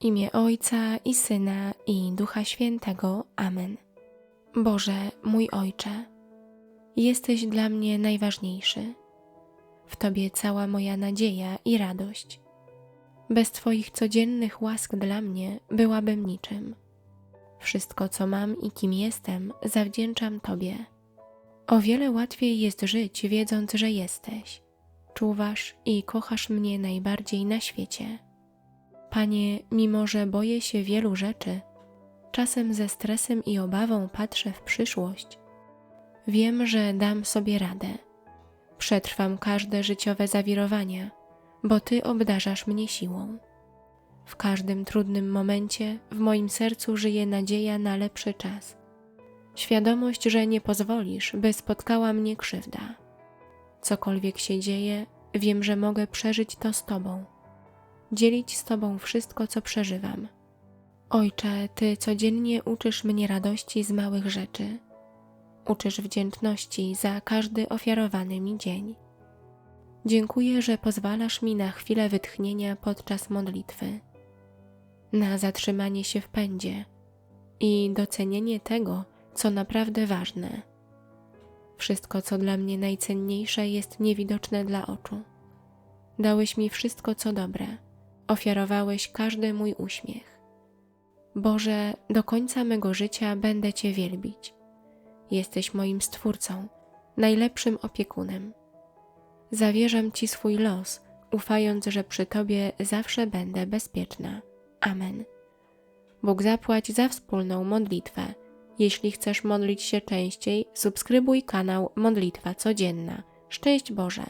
W imię Ojca i Syna i Ducha Świętego. Amen. Boże, mój Ojcze, jesteś dla mnie najważniejszy. W Tobie cała moja nadzieja i radość. Bez Twoich codziennych łask dla mnie byłabym niczym. Wszystko, co mam i kim jestem, zawdzięczam Tobie. O wiele łatwiej jest żyć, wiedząc, że jesteś, czuwasz i kochasz mnie najbardziej na świecie. Panie, mimo że boję się wielu rzeczy, czasem ze stresem i obawą patrzę w przyszłość, wiem, że dam sobie radę. Przetrwam każde życiowe zawirowania, bo Ty obdarzasz mnie siłą. W każdym trudnym momencie w moim sercu żyje nadzieja na lepszy czas. Świadomość, że nie pozwolisz, by spotkała mnie krzywda. Cokolwiek się dzieje, wiem, że mogę przeżyć to z Tobą. Dzielić z Tobą wszystko, co przeżywam. Ojcze, Ty codziennie uczysz mnie radości z małych rzeczy. Uczysz wdzięczności za każdy ofiarowany mi dzień. Dziękuję, że pozwalasz mi na chwilę wytchnienia podczas modlitwy, na zatrzymanie się w pędzie i docenienie tego, co naprawdę ważne. Wszystko, co dla mnie najcenniejsze, jest niewidoczne dla oczu. Dałeś mi wszystko, co dobre, ofiarowałeś każdy mój uśmiech. Boże, do końca mego życia będę Cię wielbić. Jesteś moim Stwórcą, najlepszym opiekunem. Zawierzam Ci swój los, ufając, że przy Tobie zawsze będę bezpieczna. Amen. Bóg zapłać za wspólną modlitwę. Jeśli chcesz modlić się częściej, subskrybuj kanał Modlitwa Codzienna. Szczęść Boże!